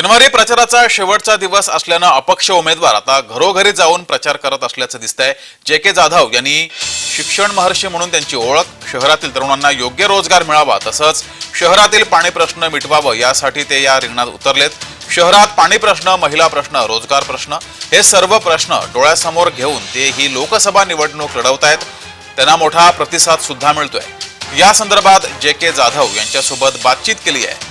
शनिवारी प्रचाराचा शेवटचा दिवस असल्यानं अपक्ष उमेदवार आता घरोघरी जाऊन प्रचार करत असल्याचं दिसतंय. जे के जाधव यांनी शिक्षण महर्षी म्हणून त्यांची ओळख शहरातील तरुणांना योग्य रोजगार मिळावा तसंच शहरातील पाणी प्रश्न मिटवावं यासाठी ते या रिंगणात उतरलेत. शहरात पाणी प्रश्न महिला प्रश्न रोजगार प्रश्न हे सर्व प्रश्न डोळ्यासमोर घेऊन ते ही लोकसभा निवडणूक लढवतायत. त्यांना मोठा प्रतिसाद सुद्धा मिळतोय. या संदर्भात जे के जाधव यांच्यासोबत बातचीत केली आहे.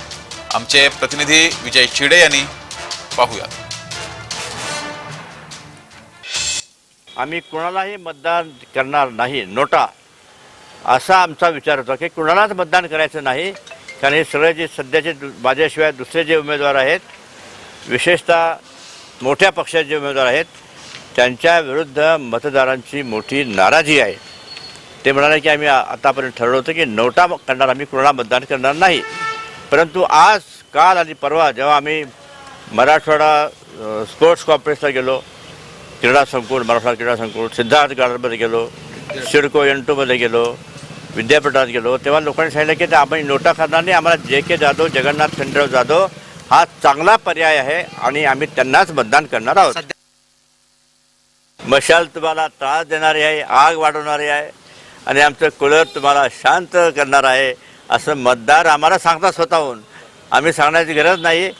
आमचे प्रतिनिधी विजय चिडे यांनी पाहूयात. आम्ही कुणालाही मतदान करणार नाही नोटा. असा आमचा विचार होता की कुणालाच मतदान करायचं नाही कारण हे सगळे जे सध्याचे दु- माझ्याशिवाय दुसरे जे उमेदवार आहेत विशेषतः मोठ्या पक्षाचे जे उमेदवार आहेत त्यांच्या विरुद्ध मतदारांची मोठी नाराजी आहे. ते म्हणाले की आम्ही आतापर्यंत ठरवलं होतं की नोटा करणार आम्ही कुणाला मतदान करणार नाही. परंतु आज काल आणि परवा जेव्हा आम्ही मराठवाडा स्पोर्ट्स कॉम्प्लेक्सला गेलो क्रीडा संकुल मराठवाडा क्रीडा संकुल सिद्धार्थ गार्डनमध्ये गेलो सिडको एन टूमध्ये गेलो विद्यापीठात गेलो तेव्हा लोकांनी सांगितलं की ते आम्ही नोटा करणार नाही आम्हाला जे के जाधव जगन्नाथ खंडराव जाधव हा चांगला पर्याय आहे आणि आम्ही त्यांनाच मतदान करणार आहोत. मशाल तुम्हाला त्रास देणारी आहे आग वाढवणारी आहे आणि आमचं कुलर तुम्हाला शांत करणार आहे. असं मतदार आम्हाला सांगतात स्वतःहून. आम्ही सांगण्याची गरज नाही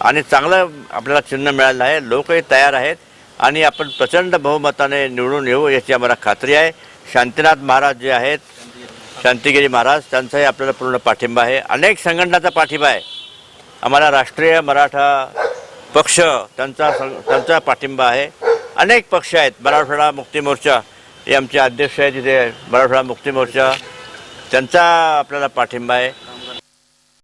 आणि चांगलं आपल्याला चिन्ह मिळालं आहे. लोकही तयार आहेत आणि आपण प्रचंड बहुमताने निवडून येऊ याची आम्हाला खात्री आहे. शांतीनाथ महाराज जे आहेत शांतिगिरी महाराज त्यांचाही आपल्याला पूर्ण पाठिंबा आहे. अनेक संघटनाचा पाठिंबा आहे. आम्हाला राष्ट्रीय मराठा पक्ष त्यांचा सं- त्यांचा पाठिंबा आहे. अनेक पक्ष आहेत. मराठवाडा मुक्ती मोर्चा हे आमचे अध्यक्ष आहेत तिथे मराठवाडा मुक्ती मोर्चा त्यांचा आपल्याला पाठिंबा आहे.